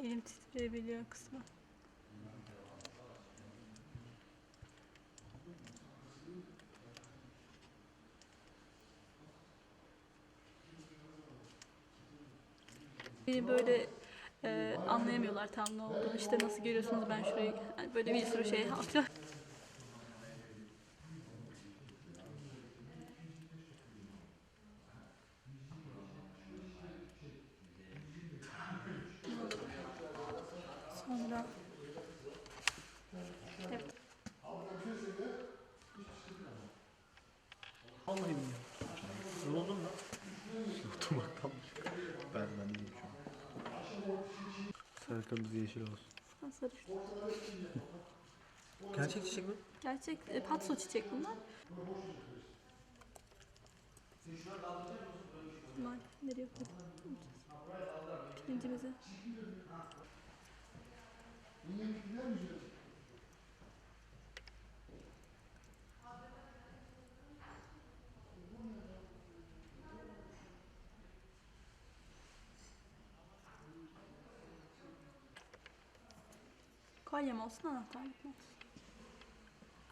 elim titreyebiliyor kısmı. Beni böyle e, anlayamıyorlar tam ne olduğunu. İşte nasıl görüyorsunuz ben şurayı. Yani böyle bir sürü şey hafif. Vallahi bilmiyorum. Yoruldun mu? Oturmaktan. Ben ben değilim şu an. Sarı kırmızı yeşil olsun. sarı. Gerçek çiçek mi? Gerçek e, patso çiçek bunlar. Bunlar nereye koyduk? Pirincimizi. Kolyem olsun anahtarlık mı olsun?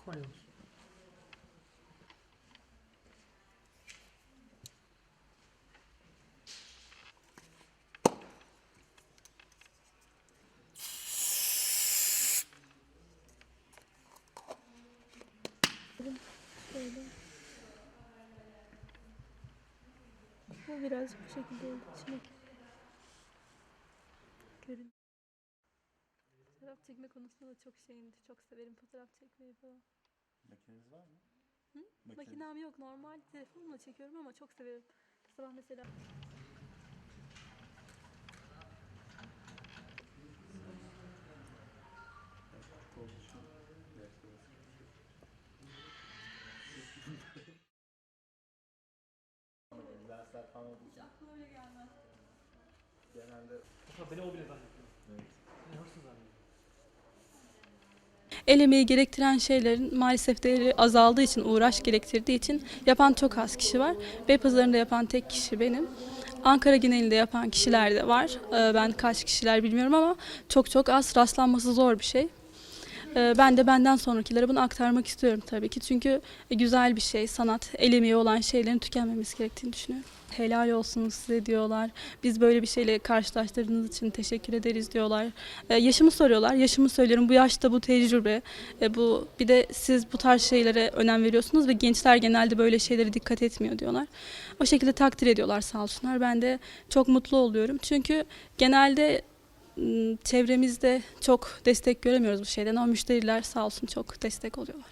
Kolye olsun. Şöyle. Bu birazcık bu şekilde oldu. Şimdi görün. Fotoğraf çekme konusunda da çok şeyimdir. Çok severim fotoğraf çekmeyi falan. Makineniz var mı? Hı? Makine- Makinem yok. Normal telefonla çekiyorum ama çok severim. Sabah mesela Dersler falan olduğu için aklıma bile gelmez. genelde Ha, beni o bile zannediyor. evet. Beni hırsız zannediyor. El emeği gerektiren şeylerin maalesef değeri azaldığı için, uğraş gerektirdiği için yapan çok az kişi var. Beypazarı'nda yapan tek kişi benim. Ankara genelinde yapan kişiler de var. Ee, Ben kaç kişiler bilmiyorum ama çok çok az rastlanması zor bir şey. Ee, Ben de benden sonrakilere bunu aktarmak istiyorum tabii ki. Çünkü güzel bir şey, sanat, el emeği olan şeylerin tükenmemesi gerektiğini düşünüyorum. Helal olsun size diyorlar. Biz böyle bir şeyle karşılaştırdığınız için teşekkür ederiz diyorlar. Ee, yaşımı soruyorlar. Yaşımı söylüyorum. Bu yaşta bu tecrübe. e, bu bir de siz bu tarz şeylere önem veriyorsunuz ve gençler genelde böyle şeylere dikkat etmiyor diyorlar. O şekilde takdir ediyorlar sağ olsunlar. Ben de çok mutlu oluyorum. Çünkü genelde çevremizde çok destek göremiyoruz bu şeyden ama müşteriler sağ olsun çok destek oluyorlar.